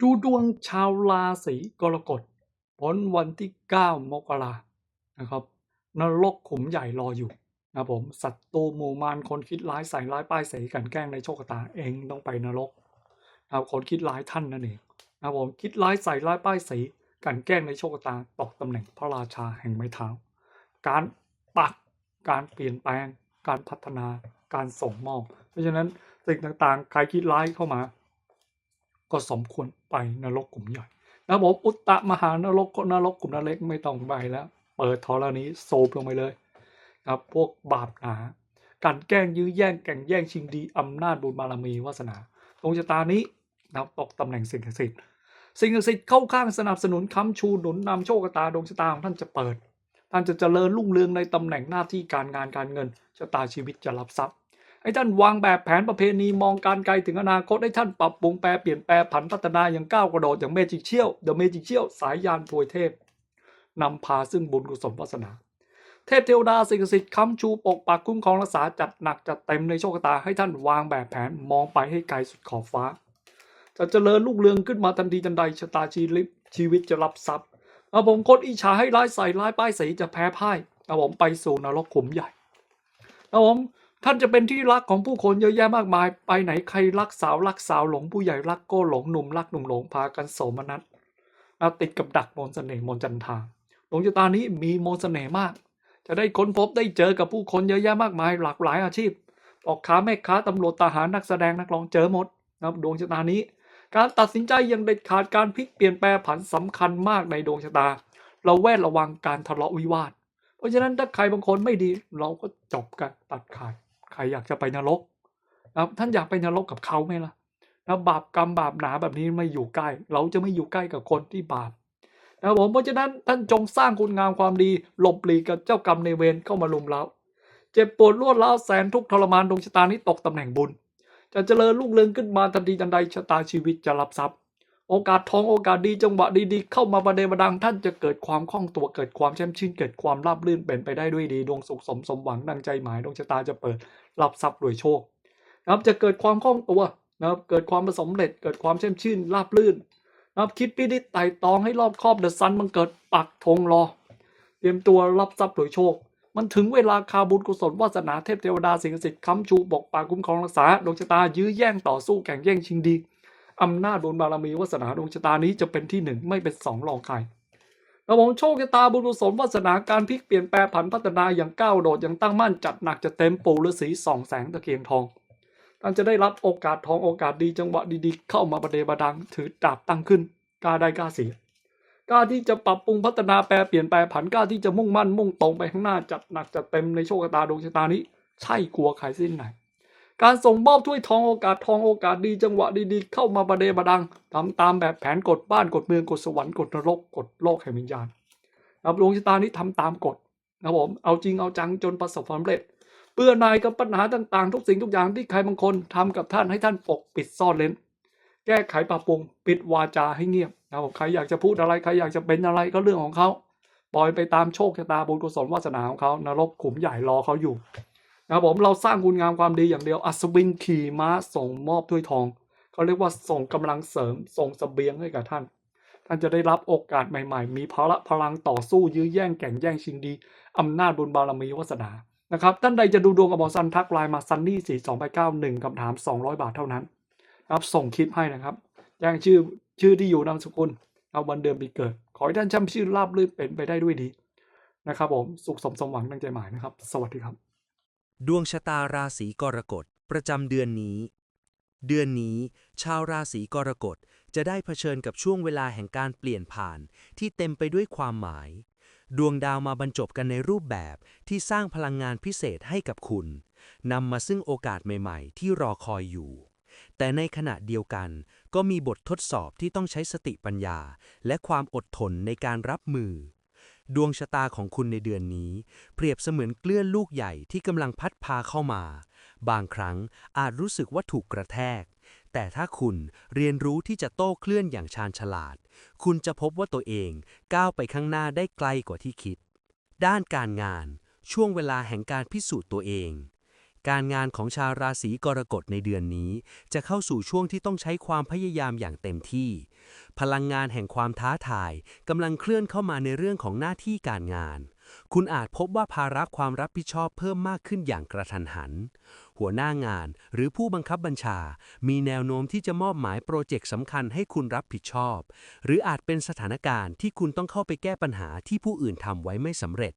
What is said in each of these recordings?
ดูดวงชาวราศีกรกฎผลวันที่ 9 มกรานะครับนรกขุมใหญ่รออยู่นะผมศัตรูมูมารคนคิดร้ายใส่ร้ายป้ายสีกันแกล้งในโชคชะตาเองต้องไปนรกนะคนคิดร้ายท่านนั่นเองนะผมคิดร้ายใส่ร้ายป้ายสีกันแกล้งในโชคชะตาตกตำแหน่งพระราชาแห่งไม้เท้า การปักการเปลี่ยนแปลง การพัฒนาการส่งมอบเพราะฉะนั้นสิ่งต่างๆใครคิดร้ายเข้ามา ก็สมควรไปนรกกลุ่มใหญ่นะผมอุตตะมหานรกก็นรกกลุ่มนเล็กไม่ต้องไปแล้ว เปิดทอรณีโซบลงไปเลยครับพวกบาปหนาการแกล้งยื้อแย่งแก่งแย่งชิงดีอำนาจบุญบารมีวาสนาดวงชะตานี้นะครับตกตำแหน่งสิ่งศักดิ์สิทธิ์สิ่งศักดิ์สิทธิ์เข้าข้างสนับสนุนค้ำชูหนุนนำโชคตาดวงชะตาของท่านจะเปิด ท่านจะเจริญรุ่งเรืองในตำแหน่งหน้าที่การงานการเงินชะตาชีวิตจะรับทรัพย์ ให้ท่านวางแบบแผนประเพณีมองการไกลถึงอนาคตให้ท่านปรับปรุงแปลเปลี่ยนแปลผันพัฒนาอย่างก้าวกระโดดอย่างเมจิกเชี่ยวเดอะเมจิกเชี่ยวสายยานถวยเทพนำพาซึ่งบุญกุศลวาสนา เทพเทวดาสิ่งศักดิ์สิทธิ์ค้ำชูปกปักคุ้มครองรักษาจัดหนักจัดเต็มในโชคตาให้ท่านวางแบบแผนมองไปให้ไกลสุดขอบฟ้า จะเจริญรุ่งเรืองขึ้นมาทันทีทันใดชะตาชีวิตชีวิตจะรับทรัพย์เอาผมคนอิจฉาให้ร้ายใส่ร้ายป้ายสีจะแพ้พ่ายเอาผมไปสู่นรกขุมใหญ่เอาผม ท่านจะเป็นที่รักของผู้คนเยอะแยะมากมาย ไปไหนใครรักสาวรักสาวหลงผู้ใหญ่รักก็หลงหนุ่มรักหนุ่มหลงพากันโสมนัสเอาติดกับดักมนต์เสน่ห์มนจันทาดวงชะตานี้มีมนต์เสน่ห์มาก จะได้ค้นพบได้เจอกับผู้คนเยอะแยะมากมาย หลากหลายอาชีพออกค้าแม่ค้าตำรวจทหารนักแสดงนักร้องเจอหมดนะดวงชะตานี้ การตัดสินใจย่างเด็ดขาดการพลิกเปลี่ยนแปลผันสำคัญมากในดวงชะตา เราแวดระวังการทะเลาะวิวาท เพราะฉะนั้นถ้าใครบางคนไม่ดีเราก็จบกันตัดขาด ครอยากจะไปนรกนะท่านอยากไปนรกกับเขาไหมล่ะนะบาปกรรมบาปหนาแบบนี้ไม่อยู่ใกล้ เราจะไม่อยู่ใกล้กับคนที่บาปนะครับผมเพราะฉะนั้นท่านจงสร้างคุณงามความดีหลบหลีกกับเจ้ากรรมในเวรเข้ามาลุมเราเจ็บปวดรวดร้าวแสนทุกทรมานดวงชะตานี้ตกตำแหน่งบุญ จะเจริญรุ่งเรืองขึ้นมาทันทีทันใดชะตาชีวิตจะรับทรัพย์ โอกาสทองโอกาสดีจังหวะดีๆ เข้ามาประเดประดังท่านจะเกิดความคล่องตัวเกิดความแช่มชื่นเกิดความราบรื่นเป็นไปได้ด้วยดีดวงสุขสมสมหวังดังใจหมายดวงชะตาจะเปิด รับทรัพย์โดยโชคนะครับจะเกิดความคล่องตัวนะครับเกิดความประสมเร็จ เกิดความแช่มชื่นราบรื่นนะครับคิดพินิจไต่ตองให้รอบครอบเดอะซันมันเกิดปักธงรอ เตรียมตัวรับทรัพย์โดยโชค มันถึงเวลาคาบุญกุศลวาสนาเทพเทวดาสิ่งศักดิ์สิทธิ์ค้ำชูปกปากคุ้มครองรักษาดวงชะตายื้อแย่งต่อสู้แข่งแย่งชิงดีอำนาจบุญบารมีวาสนาดวงชะตานี้จะเป็นที่หนึ่งไม่เป็นสองรองใคร ระบบโชคชะตาบุญกุศลวาสนาการพลิกเปลี่ยนแปลผันพัฒนาอย่างก้าวโดดอย่างตั้งมั่นจัดหนักจะเต็มปูฤาษีส่องแสงตะเกียงทองท่านจะได้รับโอกาสทองโอกาสดีจังหวะดีๆ เข้ามาประเดประดัง ถือดาบตั้งขึ้นกล้าได้กล้าเสียกล้าที่จะปรับปรุงพัฒนาแปลเปลี่ยนแปลผันกล้าที่จะมุ่งมั่นมุ่งตรงไปข้างหน้าจัดหนักจัดเต็มในโชคชะตาดวงชะตานี้ ใช่กลัวใครสิ้นไหน การส่งมอบถ้วยทองโอกาสทองโอกาสดีจังหวะดีๆ เข้ามาประเดประดังทำตามแบบแผนกฎบ้านกฎเมืองกฎสวรรค์กฎนรกกฎโลกแห่งวิญญาณครับดวงชะตานี้ทำตามกฎนะผมเอาจริงเอาจังจนประสบความสำเร็จเปื้อนายกับปัญหาต่างๆ ทุกสิ่งทุกอย่างที่ใครบางคนทำกับท่านให้ท่านปกปิดซ่อนเลนแก้ไขปรับปรุงปิดวาจาให้เงียบนะผมใครอยากจะพูดอะไรใครอยากจะเป็นอะไรก็เรื่องของเขาปล่อยไปตามโชคชะตาบุญกุศลวาสนาของเขานรกขุมใหญ่รอเขาอยู่ นะครับผมเราสร้างคุณงามความดีอย่างเดียว อัศวินขี่ม้าส่งมอบถ้วยทองเขาเรียกว่าส่งกำลังเสริมส่งสเสบียงให้กับท่าน ท่านจะได้รับโอกาสใหม่ๆ มีพละพลังต่อสู้ยื้อแย่งแข่งแย่งชิงดีอำนาจบุญบารมีวาสนานะครับท่านใดจะดูดวงกับหมอซันทักไลน์มาซันนี่สี่สองไปเก้าหนึ่งคำถามสองร้อยบาทเท่านั้นนะครับส่งคลิปให้นะครับแจ้งชื่อชื่อที่อยู่นามสกุลเอาวันเดือนปีเกิด ขอให้ท่านจำชื่อราบรื่นเป็นไปได้ด้วยดีนะครับผมสุขสมสมหวังดังใจหมายนะครับ สวัสดีครับ ดวงชะตาราศีกรกฎประจำเดือนนี้ เดือนนี้ ชาวราศีกรกฎจะได้เผชิญกับช่วงเวลาแห่งการเปลี่ยนผ่านที่เต็มไปด้วยความหมาย ดวงดาวมาบรรจบกันในรูปแบบที่สร้างพลังงานพิเศษให้กับคุณนำมาซึ่งโอกาสใหม่ๆ ที่รอคอยอยู่ แต่ในขณะเดียวกันก็มีบททดสอบที่ต้องใช้สติปัญญา และความอดทนในการรับมือ ดวงชะตาของคุณในเดือนนี้ เปรียบเสมือนเกลื่อนลูกใหญ่ที่กำลังพัดพาเข้ามา บางครั้งอาจรู้สึกว่าถูกกระแทก แต่ถ้าคุณเรียนรู้ที่จะโต้เคลื่อนอย่างชาญฉลาด คุณจะพบว่าตัวเองก้าวไปข้างหน้าได้ไกลกว่าที่คิด ด้านการงาน ช่วงเวลาแห่งการพิสูจน์ตัวเอง การงานของชาวราศีกรกฎในเดือนนี้ จะเข้าสู่ช่วงที่ต้องใช้ความพยายามอย่างเต็มที่ พลังงานแห่งความท้าทายกำลังเคลื่อนเข้ามาในเรื่องของหน้าที่การงาน คุณอาจพบว่าภาระความรับผิดชอบเพิ่มมากขึ้นอย่างกระทันหัน หัวหน้างานหรือผู้บังคับบัญชา มีแนวโน้มที่จะมอบหมายโปรเจกต์สำคัญให้คุณรับผิดชอบ หรืออาจเป็นสถานการณ์ที่คุณต้องเข้าไปแก้ปัญหาที่ผู้อื่นทำไว้ไม่สำเร็จ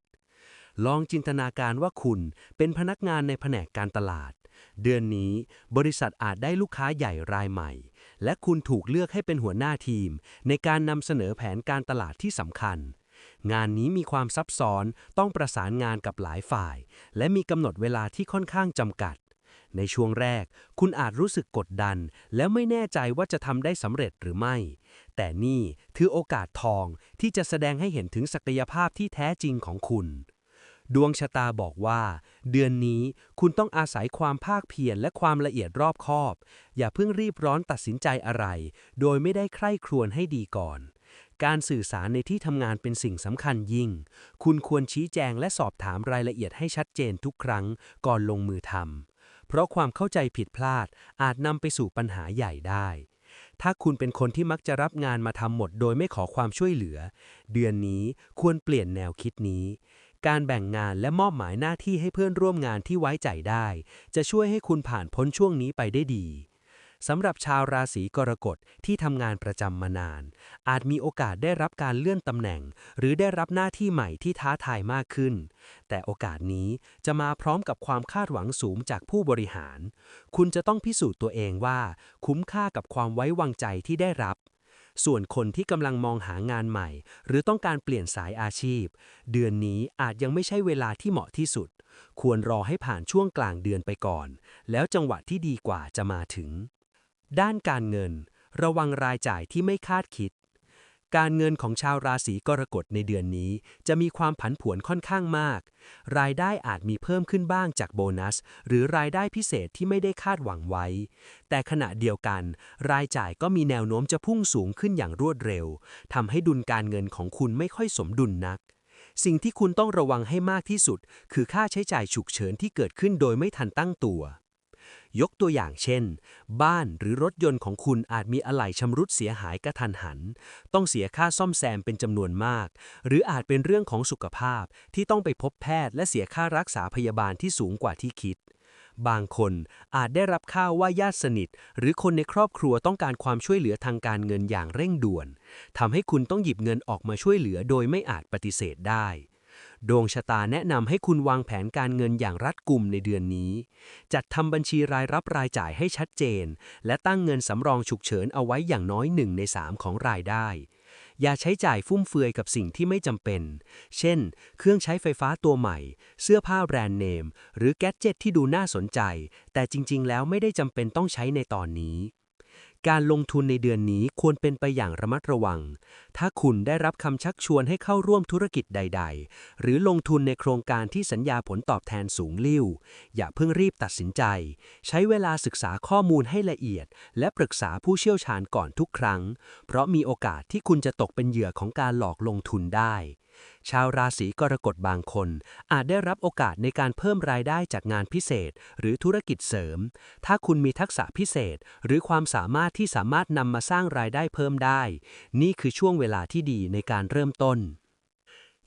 ลองจินตนาการว่าคุณเป็นพนักงานในแผนกการตลาด เดือนนี้บริษัทอาจได้ลูกค้าใหญ่รายใหม่ และคุณถูกเลือกให้เป็นหัวหน้าทีม ในการนำเสนอแผนการตลาดที่สำคัญ งานนี้มีความซับซ้อนต้องประสานงานกับหลายฝ่าย และมีกำหนดเวลาที่ค่อนข้างจำกัด ในช่วงแรก คุณอาจรู้สึกกดดัน แล้วไม่แน่ใจว่าจะทำได้สำเร็จหรือไม่ แต่นี่คือโอกาสทองที่จะแสดงให้เห็นถึงศักยภาพที่แท้จริงของคุณ ดวงชะตาบอกว่า เดือนนี้คุณต้องอาศัยความภาคเพียรและความละเอียดรอบคอบ อย่าเพิ่งรีบร้อนตัดสินใจอะไร โดยไม่ได้ใคร่ครวญให้ดีก่อน การสื่อสารในที่ทำงานเป็นสิ่งสำคัญยิ่ง คุณควรชี้แจงและสอบถามรายละเอียดให้ชัดเจนทุกครั้งก่อนลงมือทำเพราะความเข้าใจผิดพลาดอาจนำไปสู่ปัญหาใหญ่ได้ถ้าคุณเป็นคนที่มักจะรับงานมาทำหมดโดยไม่ขอความช่วยเหลือ เดือนนี้ควรเปลี่ยนแนวคิดนี้ การแบ่งงานและมอบหมายหน้าที่ให้เพื่อนร่วมงานที่ไว้ใจได้ จะช่วยให้คุณผ่านพ้นช่วงนี้ไปได้ดีสำหรับชาวราศีกรกฎที่ทำงานประจำมานาน อาจมีโอกาสได้รับการเลื่อนตำแหน่ง หรือได้รับหน้าที่ใหม่ที่ท้าทายมากขึ้น แต่โอกาสนี้จะมาพร้อมกับความคาดหวังสูงจากผู้บริหาร คุณจะต้องพิสูจน์ตัวเองว่า คุ้มค่ากับความไว้วางใจที่ได้รับ ส่วนคนที่กำลังมองหางานใหม่ หรือต้องการเปลี่ยนสายอาชีพ เดือนนี้อาจยังไม่ใช่เวลาที่เหมาะที่สุด ควรรอให้ผ่านช่วงกลางเดือนไปก่อน แล้วจังหวะที่ดีกว่าจะมาถึง ด้านการเงิน ระวังรายจ่ายที่ไม่คาดคิด การเงินของชาวราศีกรกฎในเดือนนี้ จะมีความผันผวนค่อนข้างมาก รายได้อาจมีเพิ่มขึ้นบ้างจากโบนัส หรือรายได้พิเศษที่ไม่ได้คาดหวังไว้ แต่ขณะเดียวกัน รายจ่ายก็มีแนวโน้มจะพุ่งสูงขึ้นอย่างรวดเร็วทำให้ดุลการเงินของคุณไม่ค่อยสมดุลนัก สิ่งที่คุณต้องระวังให้มากที่สุด คือค่าใช้จ่ายฉุกเฉินที่เกิดขึ้นโดยไม่ทันตั้งตัว ยกตัวอย่างเช่น บ้านหรือรถยนต์ของคุณอาจมีอะไหล่ชำรุดเสียหายกระทันหัน ต้องเสียค่าซ่อมแซมเป็นจำนวนมาก หรืออาจเป็นเรื่องของสุขภาพที่ต้องไปพบแพทย์และเสียค่ารักษาพยาบาลที่สูงกว่าที่คิด บางคนอาจได้รับข่าวว่าญาติสนิท หรือคนในครอบครัวต้องการความช่วยเหลือทางการเงินอย่างเร่งด่วนทำให้คุณต้องหยิบเงินออกมาช่วยเหลือโดยไม่อาจปฏิเสธได้ ดวงชะตาแนะนำให้คุณวางแผนการเงินอย่างรัดกุมในเดือนนี้ จัดทำบัญชีรายรับรายจ่ายให้ชัดเจน และตั้งเงินสำรองฉุกเฉินเอาไว้อย่างน้อยหนึ่งในสามของรายได้ อย่าใช้จ่ายฟุ่มเฟือยกับสิ่งที่ไม่จำเป็น เช่น เครื่องใช้ไฟฟ้าตัวใหม่ เสื้อผ้าแบรนด์เนม หรือแกดเจ็ตที่ดูน่าสนใจ แต่จริง ๆ แล้วไม่ได้จำเป็นต้องใช้ในตอนนี้ การลงทุนในเดือนนี้ควรเป็นไปอย่างระมัดระวัง ถ้าคุณได้รับคำชักชวนให้เข้าร่วมธุรกิจใด ๆ หรือลงทุนในโครงการที่สัญญาผลตอบแทนสูงลิ่ว อย่าเพิ่งรีบตัดสินใจ ใช้เวลาศึกษาข้อมูลให้ละเอียด และปรึกษาผู้เชี่ยวชาญก่อนทุกครั้ง เพราะมีโอกาสที่คุณจะตกเป็นเหยื่อของการหลอกลงทุนได้ ชาวราศีกรกฎบางคน อาจได้รับโอกาสในการเพิ่มรายได้จากงานพิเศษ หรือธุรกิจเสริม ถ้าคุณมีทักษะพิเศษ หรือความสามารถที่สามารถนำมาสร้างรายได้เพิ่มได้ นี่คือช่วงเวลาที่ดีในการเริ่มต้น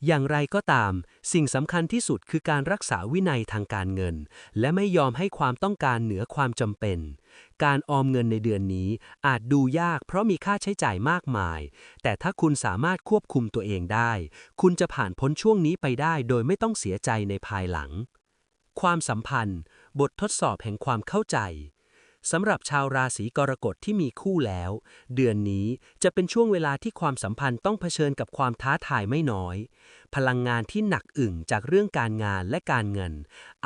อย่างไรก็ตาม สิ่งสำคัญที่สุดคือการรักษาวินัยทางการเงิน และไม่ยอมให้ความต้องการเหนือความจำเป็น การออมเงินในเดือนนี้อาจดูยากเพราะมีค่าใช้จ่ายมากมาย แต่ถ้าคุณสามารถควบคุมตัวเองได้ คุณจะผ่านพ้นช่วงนี้ไปได้โดยไม่ต้องเสียใจในภายหลัง ความสัมพันธ์ บททดสอบแห่งความเข้าใจ สำหรับชาวราศีกรกฎที่มีคู่แล้ว เดือนนี้จะเป็นช่วงเวลาที่ความสัมพันธ์ต้องเผชิญกับความท้าทายไม่น้อย พลังงานที่หนักอึ่งจากเรื่องการงานและการเงิน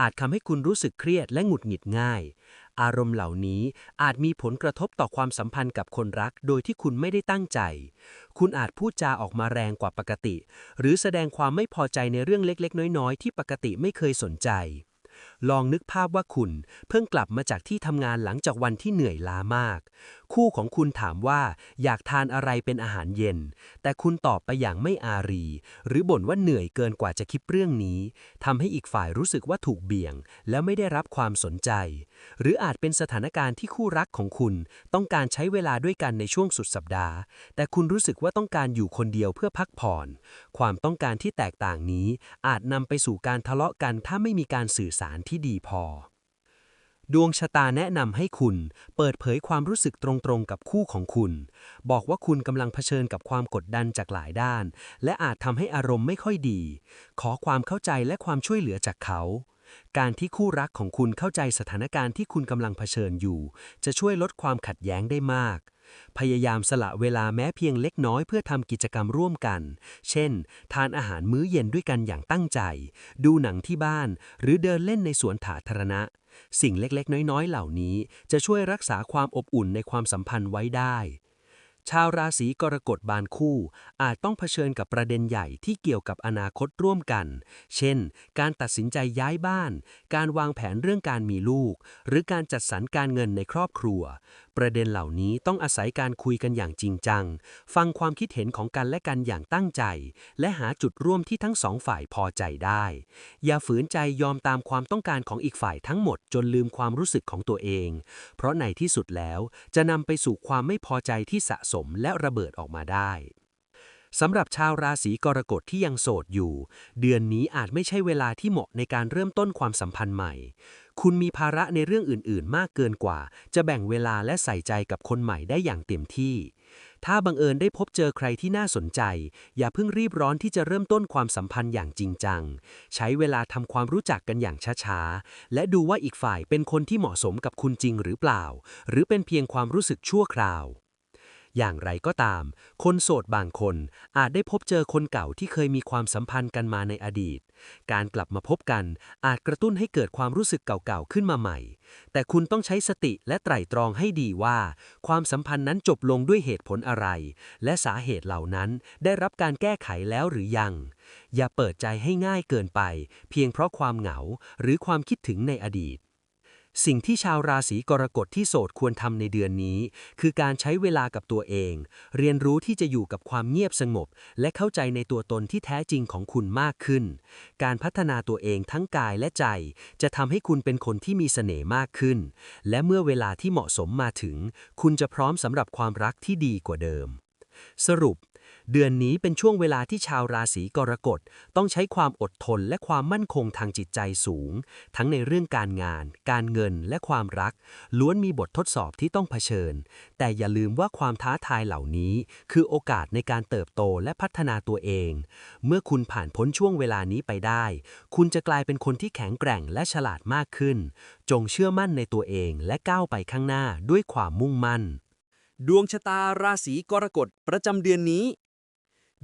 อาจทำให้คุณรู้สึกเครียดและหงุดหงิดง่าย อารมณ์เหล่านี้อาจมีผลกระทบต่อความสัมพันธ์กับคนรัก โดยที่คุณไม่ได้ตั้งใจ คุณอาจพูดจาออกมาแรงกว่าปกติ หรือแสดงความไม่พอใจในเรื่องเล็กๆ น้อยๆ ที่ปกติไม่เคยสนใจ ลองนึกภาพว่าคุณ เพิ่งกลับมาจากที่ทำงานหลังจากวันที่เหนื่อยล้ามาก คู่ของคุณถามว่าอยากทานอะไรเป็นอาหารเย็น แต่คุณตอบไปอย่างไม่อารี หรือบ่นว่าเหนื่อยเกินกว่าจะคิดเรื่องนี้ทำให้อีกฝ่ายรู้สึกว่าถูกเบี่ยง แล้วไม่ได้รับความสนใจ หรืออาจเป็นสถานการณ์ที่คู่รักของคุณ ต้องการใช้เวลาด้วยกันในช่วงสุดสัปดาห์ แต่คุณรู้สึกว่าต้องการอยู่คนเดียวเพื่อพักผ่อน ความต้องการที่แตกต่างนี้ อาจนำไปสู่การทะเลาะกันถ้าไม่มีการสื่อสารที่ดีพอ ดวงชะตาแนะนำให้คุณ เปิดเผยความรู้สึกตรงๆกับคู่ของคุณ บอกว่าคุณกำลังเผชิญกับความกดดันจากหลายด้าน และอาจทำให้อารมณ์ไม่ค่อยดี ขอความเข้าใจและความช่วยเหลือจากเขาการที่คู่รักของคุณเข้าใจสถานการณ์ที่คุณกำลังเผชิญอยู่ จะช่วยลดความขัดแย้งได้มาก พยายามสละเวลาแม้เพียงเล็กน้อยเพื่อทำกิจกรรมร่วมกัน เช่น ทานอาหารมื้อเย็นด้วยกันอย่างตั้งใจ ดูหนังที่บ้าน หรือเดินเล่นในสวนสาธารณะ สิ่งเล็กๆ น้อยๆ เหล่านี้ จะช่วยรักษาความอบอุ่นในความสัมพันธ์ไว้ได้ ชาวราศีกรกฎบานคู่ อาจต้องเผชิญกับประเด็นใหญ่ที่เกี่ยวกับอนาคตร่วมกัน เช่น การตัดสินใจย้ายบ้าน การวางแผนเรื่องการมีลูก หรือการจัดสรรการเงินในครอบครัว ประเด็นเหล่านี้ต้องอาศัยการคุยกันอย่างจริงจัง ฟังความคิดเห็นของกันและกันอย่างตั้งใจ และหาจุดร่วมที่ทั้งสองฝ่ายพอใจได้ อย่าฝืนใจยอมตามความต้องการของอีกฝ่ายทั้งหมดจนลืมความรู้สึกของตัวเอง เพราะในที่สุดแล้วจะนำไปสู่ความไม่พอใจที่สะสมและระเบิดออกมาได้สำหรับชาวราศีกรกฎที่ยังโสดอยู่ เดือนนี้อาจไม่ใช่เวลาที่เหมาะในการเริ่มต้นความสัมพันธ์ใหม่ คุณมีภาระในเรื่องอื่น ๆ มากเกินกว่า จะแบ่งเวลาและใส่ใจกับคนใหม่ได้อย่างเต็มที่ ถ้าบังเอิญได้พบเจอใครที่น่าสนใจ อย่าเพิ่งรีบร้อนที่จะเริ่มต้นความสัมพันธ์อย่างจริงจัง ใช้เวลาทำความรู้จักกันอย่างช้า ๆ และดูว่าอีกฝ่ายเป็นคนที่เหมาะสมกับคุณจริงหรือเปล่า หรือเป็นเพียงความรู้สึกชั่วคราว อย่างไรก็ตาม คนโสดบางคนอาจได้พบเจอคนเก่าที่เคยมีความสัมพันธ์กันมาในอดีต การกลับมาพบกันอาจกระตุ้นให้เกิดความรู้สึกเก่าๆขึ้นมาใหม่ แต่คุณต้องใช้สติและไตร่ตรองให้ดีว่า ความสัมพันธ์นั้นจบลงด้วยเหตุผลอะไร และสาเหตุเหล่านั้นได้รับการแก้ไขแล้วหรือยัง อย่าเปิดใจให้ง่ายเกินไป เพียงเพราะความเหงาหรือความคิดถึงในอดีต สิ่งที่ชาวราศีกรกฎที่โสดควรทำในเดือนนี้ คือการใช้เวลากับตัวเอง เรียนรู้ที่จะอยู่กับความเงียบสงบ และเข้าใจในตัวตนที่แท้จริงของคุณมากขึ้น การพัฒนาตัวเองทั้งกายและใจ จะทำให้คุณเป็นคนที่มีเสน่ห์มากขึ้น และเมื่อเวลาที่เหมาะสมมาถึง คุณจะพร้อมสำหรับความรักที่ดีกว่าเดิม สรุป เดือนนี้เป็นช่วงเวลาที่ชาวราศีกรกฎต้องใช้ความอดทนและความมั่นคงทางจิตใจสูง ทั้งในเรื่องการงาน การเงินและความรัก ล้วนมีบททดสอบที่ต้องเผชิญ แต่อย่าลืมว่าความท้าทายเหล่านี้ คือโอกาสในการเติบโตและพัฒนาตัวเอง เมื่อคุณผ่านพ้นช่วงเวลานี้ไปได้ คุณจะกลายเป็นคนที่แข็งแกร่งและฉลาดมากขึ้น จงเชื่อมั่นในตัวเองและก้าวไปข้างหน้าด้วยความมุ่งมั่น ดวงชะตาราศีกรกฎประจำเดือนนี้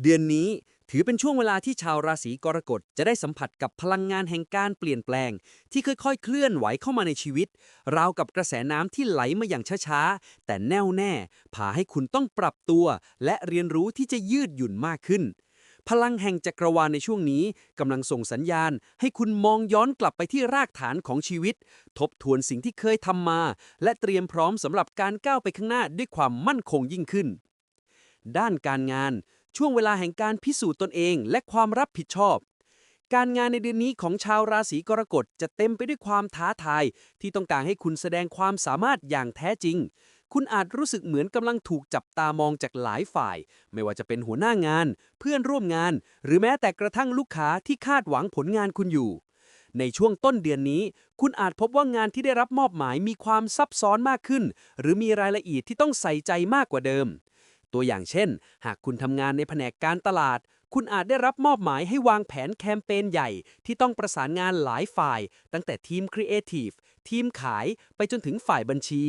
เดือนนี้ถือเป็นช่วงเวลาที่ชาวราศีกรกฎจะได้สัมผัสกับพลังงานแห่งการเปลี่ยนแปลง ที่ค่อยๆ เคลื่อนไหวเข้ามาในชีวิต ราวกับกระแสน้ำที่ไหลมาอย่างช้าๆ แต่แน่วแน่พาให้คุณต้องปรับตัว และเรียนรู้ที่จะยืดหยุ่นมากขึ้น พลังแห่งจักรวาลในช่วงนี้กำลังส่งสัญญาณ ให้คุณมองย้อนกลับไปที่รากฐานของชีวิต ทบทวนสิ่งที่เคยทำมา และเตรียมพร้อมสำหรับการก้าวไปข้างหน้าด้วยความมั่นคงยิ่งขึ้น ด้านการงาน ช่วงเวลาแห่งการพิสูจน์ตนเองและความรับผิดชอบ การงานในเดือนนี้ของชาวราศีกรกฎจะเต็มไปด้วยความท้าทาย ที่ต้องการให้คุณแสดงความสามารถอย่างแท้จริง คุณอาจรู้สึกเหมือนกำลังถูกจับตามองจากหลายฝ่าย ไม่ว่าจะเป็นหัวหน้างาน เพื่อนร่วมงาน หรือแม้แต่กระทั่งลูกค้าที่คาดหวังผลงานคุณอยู่ ในช่วงต้นเดือนนี้ คุณอาจพบว่างานที่ได้รับมอบหมายมีความซับซ้อนมากขึ้น หรือมีรายละเอียดที่ต้องใส่ใจมากกว่าเดิม ตัวอย่างเช่น หากคุณทำงานในแผนกการตลาดคุณอาจได้รับมอบหมายให้วางแผนแคมเปญใหญ่ที่ต้องประสานงานหลายฝ่าย ตั้งแต่ทีมครีเอทีฟ ทีมขายไปจนถึงฝ่ายบัญชี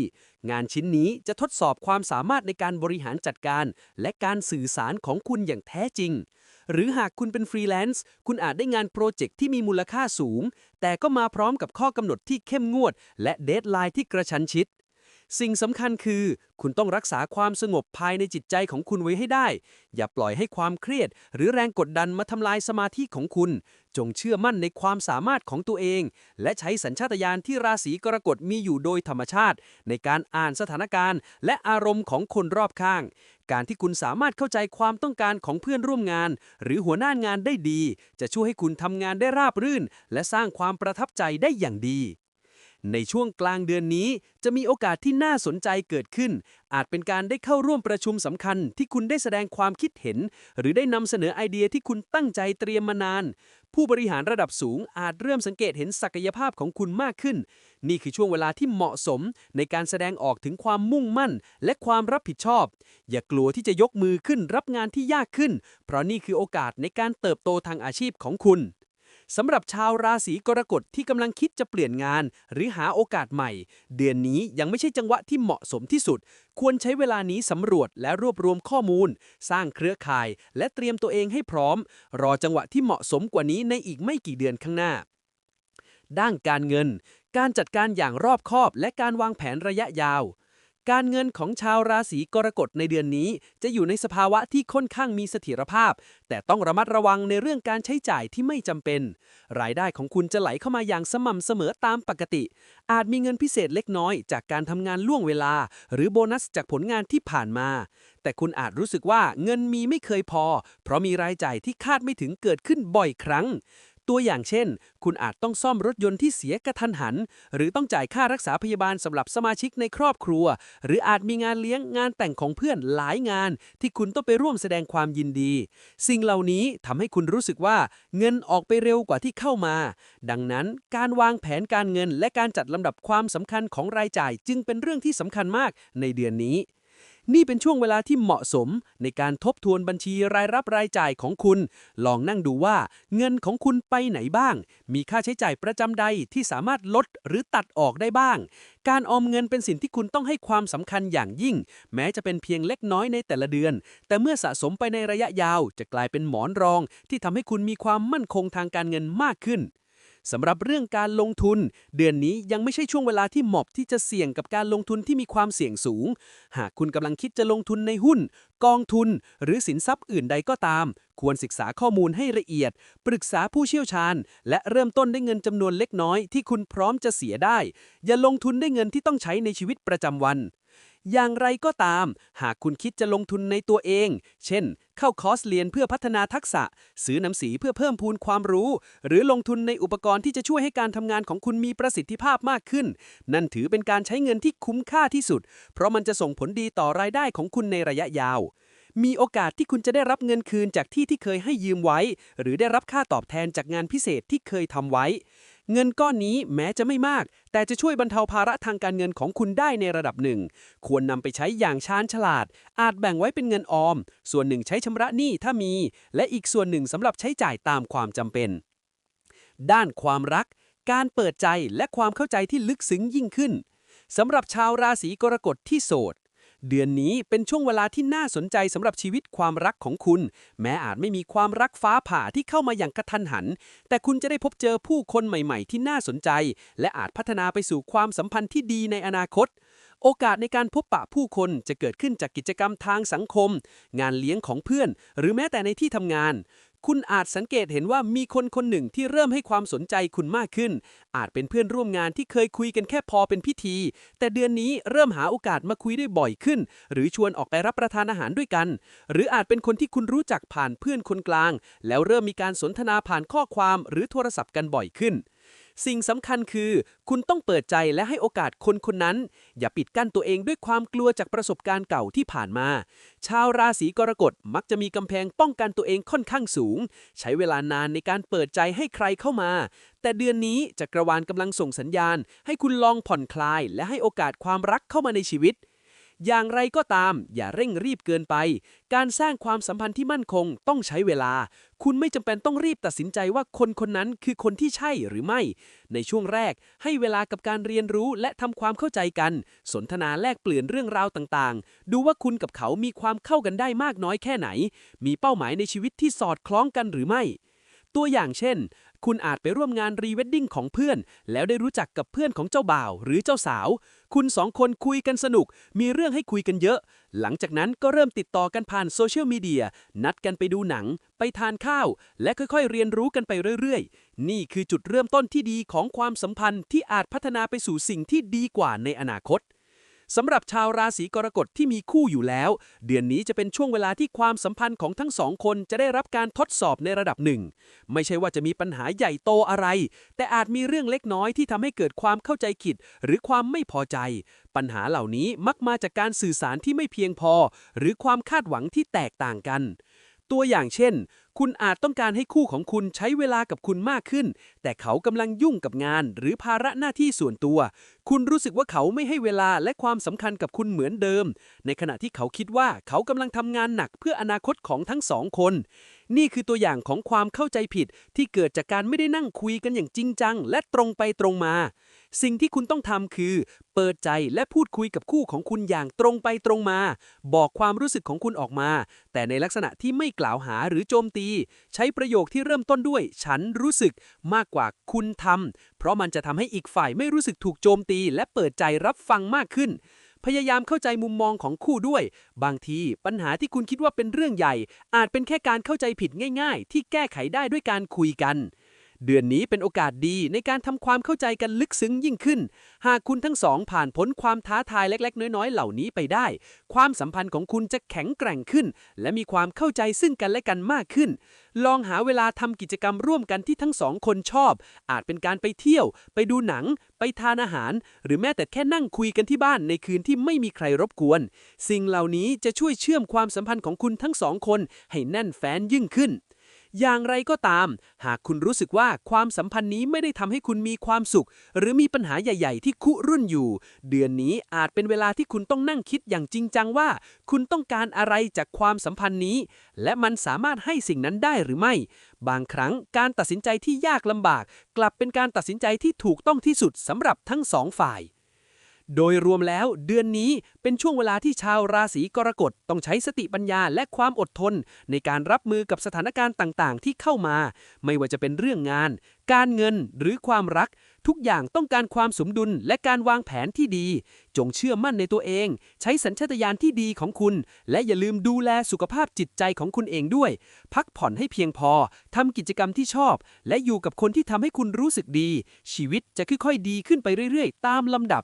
งานชิ้นนี้จะทดสอบความสามารถในการบริหารจัดการ และการสื่อสารของคุณอย่างแท้จริง หรือหากคุณเป็นฟรีแลนซ์คุณอาจได้งานโปรเจกต์ที่มีมูลค่าสูง แต่ก็มาพร้อมกับข้อกำหนดที่เข้มงวด และเดทไลน์ที่กระชั้นชิด สิ่งสำคัญคือ คุณต้องรักษาความสงบภายในจิตใจของคุณไว้ให้ได้ อย่าปล่อยให้ความเครียด หรือแรงกดดันมาทำลายสมาธิของคุณ จงเชื่อมั่นในความสามารถของตัวเอง และใช้สัญชาตญาณที่ราศีกรกฎมีอยู่โดยธรรมชาติ ในการอ่านสถานการณ์ และอารมณ์ของคนรอบข้าง การที่คุณสามารถเข้าใจความต้องการของเพื่อนร่วมงาน หรือหัวหน้างานได้ดี จะช่วยให้คุณทำงานได้ราบรื่น และสร้างความประทับใจได้อย่างดี ในช่วงกลางเดือนนี้จะมีโอกาสที่น่าสนใจเกิดขึ้น อาจเป็นการได้เข้าร่วมประชุมสำคัญที่คุณได้แสดงความคิดเห็น หรือได้นำเสนอไอเดียที่คุณตั้งใจเตรียมมานาน ผู้บริหารระดับสูงอาจเริ่มสังเกตเห็นศักยภาพของคุณมากขึ้น นี่คือช่วงเวลาที่เหมาะสมในการแสดงออกถึงความมุ่งมั่น และความรับผิดชอบ อย่ากลัวที่จะยกมือขึ้นรับงานที่ยากขึ้น เพราะนี่คือโอกาสในการเติบโตทางอาชีพของคุณ สำหรับชาวราศีกรกฎที่กำลังคิดจะเปลี่ยนงาน หรือหาโอกาสใหม่ เดือนนี้ยังไม่ใช่จังหวะที่เหมาะสมที่สุด ควรใช้เวลานี้สำรวจและรวบรวมข้อมูล สร้างเครือข่าย และเตรียมตัวเองให้พร้อม รอจังหวะที่เหมาะสมกว่านี้ในอีกไม่กี่เดือนข้างหน้า ด้านการเงิน การจัดการอย่างรอบคอบและการวางแผนระยะยาว การเงินของชาวราศีกรกฎในเดือนนี้ จะอยู่ในสภาวะที่ค่อนข้างมีเสถียรภาพ แต่ต้องระมัดระวังในเรื่องการใช้จ่ายที่ไม่จำเป็น รายได้ของคุณจะไหลเข้ามาอย่างสม่ำเสมอตามปกติ อาจมีเงินพิเศษเล็กน้อย จากการทำงานล่วงเวลา หรือโบนัสจากผลงานที่ผ่านมา แต่คุณอาจรู้สึกว่าเงินมีไม่เคยพอ เพราะมีรายจ่ายที่คาดไม่ถึงเกิดขึ้นบ่อยครั้ง ตัวอย่างเช่น คุณอาจต้องซ่อมรถยนต์ที่เสียกระทันหัน หรือต้องจ่ายค่ารักษาพยาบาลสำหรับสมาชิกในครอบครัว หรืออาจมีงานเลี้ยงงานแต่งของเพื่อนหลายงาน ที่คุณต้องไปร่วมแสดงความยินดี สิ่งเหล่านี้ทำให้คุณรู้สึกว่าเงินออกไปเร็วกว่าที่เข้ามา ดังนั้นการวางแผนการเงินและการจัดลำดับความสำคัญของรายจ่ายจึงเป็นเรื่องที่สำคัญมากในเดือนนี้ นี่เป็นช่วงเวลาที่เหมาะสมในการทบทวนบัญชีรายรับรายจ่ายของคุณ ลองนั่งดูว่าเงินของคุณไปไหนบ้าง มีค่าใช้จ่ายประจำใดที่สามารถลดหรือตัดออกได้บ้าง การออมเงินเป็นสิ่งที่คุณต้องให้ความสำคัญอย่างยิ่ง แม้จะเป็นเพียงเล็กน้อยในแต่ละเดือน แต่เมื่อสะสมไปในระยะยาว จะกลายเป็นหมอนรอง ที่ทำให้คุณมีความมั่นคงทางการเงินมากขึ้น สำหรับเรื่องการลงทุน เดือนนี้ยังไม่ใช่ช่วงเวลาที่เหมาะที่จะเสี่ยงกับการลงทุนที่มีความเสี่ยงสูง หากคุณกำลังคิดจะลงทุนในหุ้น กองทุน หรือสินทรัพย์อื่นใดก็ตาม ควรศึกษาข้อมูลให้ละเอียด ปรึกษาผู้เชี่ยวชาญ และเริ่มต้นด้วยเงินจำนวนเล็กน้อยที่คุณพร้อมจะเสียได้ อย่าลงทุนได้เงินที่ต้องใช้ในชีวิตประจำวัน อย่างไรก็ตาม หากคุณคิดจะลงทุนในตัวเอง เช่น เข้าคอร์สเรียนเพื่อพัฒนาทักษะ ซื้อหนังสือเพื่อเพิ่มพูนความรู้ หรือลงทุนในอุปกรณ์ที่จะช่วยให้การทำงานของคุณมีประสิทธิภาพมากขึ้น นั่นถือเป็นการใช้เงินที่คุ้มค่าที่สุด เพราะมันจะส่งผลดีต่อรายได้ของคุณในระยะยาวมีโอกาสที่คุณจะได้รับเงินคืนจากที่ที่เคยให้ยืมไว้ หรือได้รับค่าตอบแทนจากงานพิเศษที่เคยทำไว้ เงินก้อนนี้แม้จะไม่มาก แต่จะช่วยบรรเทาภาระทางการเงินของคุณได้ในระดับหนึ่ง ควรนำไปใช้อย่างชาญฉลาด อาจแบ่งไว้เป็นเงินออม ส่วนหนึ่งใช้ชำระหนี้ถ้ามี และอีกส่วนหนึ่งสำหรับใช้จ่ายตามความจำเป็น ด้านความรัก การเปิดใจและความเข้าใจที่ลึกซึ้งยิ่งขึ้นสำหรับชาวราศีกรกฎที่โสด เดือนนี้เป็นช่วงเวลาที่น่าสนใจสำหรับชีวิตความรักของคุณ แม้อาจไม่มีความรักฟ้าผ่าที่เข้ามาอย่างกระทันหัน แต่คุณจะได้พบเจอผู้คนใหม่ๆ ที่น่าสนใจ และอาจพัฒนาไปสู่ความสัมพันธ์ที่ดีในอนาคต โอกาสในการพบปะผู้คนจะเกิดขึ้นจากกิจกรรมทางสังคม งานเลี้ยงของเพื่อน หรือแม้แต่ในที่ทำงาน คุณอาจสังเกตเห็นว่ามีคนคนหนึ่งที่เริ่มให้ความสนใจคุณมากขึ้น อาจเป็นเพื่อนร่วมงานที่เคยคุยกันแค่พอเป็นพิธี แต่เดือนนี้เริ่มหาโอกาสมาคุยได้บ่อยขึ้น หรือชวนออกไปรับประทานอาหารด้วยกัน หรืออาจเป็นคนที่คุณรู้จักผ่านเพื่อนคนกลาง แล้วเริ่มมีการสนทนาผ่านข้อความหรือโทรศัพท์กันบ่อยขึ้น สิ่งสำคัญคือ คุณต้องเปิดใจและให้โอกาสคนคนนั้น อย่าปิดกั้นตัวเองด้วยความกลัวจากประสบการณ์เก่าที่ผ่านมา ชาวราศีกรกฎมักจะมีกำแพงป้องกันตัวเองค่อนข้างสูง ใช้เวลานานในการเปิดใจให้ใครเข้ามา แต่เดือนนี้จักรวาลกำลังส่งสัญญาณ ให้คุณลองผ่อนคลาย และให้โอกาสความรักเข้ามาในชีวิต อย่างไรก็ตาม อย่าเร่งรีบเกินไป การสร้างความสัมพันธ์ที่มั่นคงต้องใช้เวลา คุณไม่จำเป็นต้องรีบตัดสินใจว่าคนคนนั้นคือคนที่ใช่หรือไม่ ในช่วงแรกให้เวลากับการเรียนรู้และทำความเข้าใจกัน สนทนาแลกเปลี่ยนเรื่องราวต่างๆ ดูว่าคุณกับเขามีความเข้ากันได้มากน้อยแค่ไหน มีเป้าหมายในชีวิตที่สอดคล้องกันหรือไม่ ตัวอย่างเช่น คุณอาจไปร่วมงานรีเวดดิ้งของเพื่อน แล้วได้รู้จักกับเพื่อนของเจ้าบ่าวหรือเจ้าสาว คุณสองคนคุยกันสนุก มีเรื่องให้คุยกันเยอะ หลังจากนั้นก็เริ่มติดต่อกันผ่านโซเชียลมีเดีย นัดกันไปดูหนัง ไปทานข้าว และค่อยๆ เรียนรู้กันไปเรื่อยๆ นี่คือจุดเริ่มต้นที่ดีของความสัมพันธ์ที่อาจพัฒนาไปสู่สิ่งที่ดีกว่าในอนาคต สำหรับชาวราศีกรกฎที่มีคู่อยู่แล้ว เดือนนี้จะเป็นช่วงเวลาที่ความสัมพันธ์ของทั้งสองคนจะได้รับการทดสอบในระดับหนึ่ง ไม่ใช่ว่าจะมีปัญหาใหญ่โตอะไร แต่อาจมีเรื่องเล็กน้อยที่ทำให้เกิดความเข้าใจผิด หรือความไม่พอใจ ปัญหาเหล่านี้มักมาจากการสื่อสารที่ไม่เพียงพอ หรือความคาดหวังที่แตกต่างกัน ตัวอย่างเช่น คุณอาจต้องการให้คู่ของคุณใช้เวลากับคุณมากขึ้น แต่เขากำลังยุ่งกับงาน หรือภาระหน้าที่ส่วนตัว คุณรู้สึกว่าเขาไม่ให้เวลาและความสำคัญกับคุณเหมือนเดิม ในขณะที่เขาคิดว่าเขากำลังทำงานหนักเพื่ออนาคตของทั้งสองคน นี่คือตัวอย่างของความเข้าใจผิดที่เกิดจากการไม่ได้นั่งคุยกันอย่างจริงจัง และตรงไปตรงมา สิ่งที่คุณต้องทำคือ เปิดใจและพูดคุยกับคู่ของคุณอย่างตรงไปตรงมา บอกความรู้สึกของคุณออกมา แต่ในลักษณะที่ไม่กล่าวหาหรือโจมตี ใช้ประโยคที่เริ่มต้นด้วย ฉันรู้สึกมากกว่าคุณทำเพราะมันจะทำให้อีกฝ่ายไม่รู้สึกถูกโจมตี และเปิดใจรับฟังมากขึ้นพยายามเข้าใจมุมมองของคู่ด้วย บางทีปัญหาที่คุณคิดว่าเป็นเรื่องใหญ่ อาจเป็นแค่การเข้าใจผิดง่าย ๆ ที่แก้ไขได้ด้วยการคุยกัน เดือนนี้เป็นโอกาสดีในการทำความเข้าใจกันลึกซึ้งยิ่งขึ้น หากคุณทั้งสองผ่านพ้นความท้าทายเล็ก ๆ น้อย ๆ เหล่านี้ไปได้ ความสัมพันธ์ของคุณจะแข็งแกร่งขึ้น และมีความเข้าใจซึ่งกันและกันมากขึ้น ลองหาเวลาทำกิจกรรมร่วมกันที่ทั้งสองคนชอบ อาจเป็นการไปเที่ยว ไปดูหนัง ไปทานอาหาร หรือแม้แต่แค่นั่งคุยกันที่บ้านในคืนที่ไม่มีใครรบกวน สิ่งเหล่านี้จะช่วยเชื่อมความสัมพันธ์ของคุณทั้งสองคนให้แน่นแฟ้นยิ่งขึ้น อย่างไรก็ตาม หากคุณรู้สึกว่าความสัมพันธ์นี้ไม่ได้ทำให้คุณมีความสุข หรือมีปัญหาใหญ่ ๆ ที่คุรุ่นอยู่ เดือนนี้อาจเป็นเวลาที่คุณต้องนั่งคิดอย่างจริงจังว่า คุณต้องการอะไรจากความสัมพันธ์นี้ และมันสามารถให้สิ่งนั้นได้หรือไม่ บางครั้งการตัดสินใจที่ยากลำบาก กลับเป็นการตัดสินใจที่ถูกต้องที่สุดสำหรับทั้งสองฝ่าย โดยรวมแล้วเดือนนี้เป็นช่วงเวลาที่ชาวราศีกรกฎต้องใช้สติปัญญาและความอดทน ในการรับมือกับสถานการณ์ต่างๆ ที่เข้ามา ไม่ว่าจะเป็นเรื่องงาน การเงินหรือความรัก ทุกอย่างต้องการความสมดุลและการวางแผนที่ดี จงเชื่อมั่นในตัวเอง ใช้สัญชาตญาณที่ดีของคุณ และอย่าลืมดูแลสุขภาพจิตใจของคุณเองด้วย พักผ่อนให้เพียงพอทำกิจกรรมที่ชอบ และอยู่กับคนที่ทำให้คุณรู้สึกดี ชีวิตจะค่อยๆดีขึ้นไปเรื่อยๆ ตามลำดับ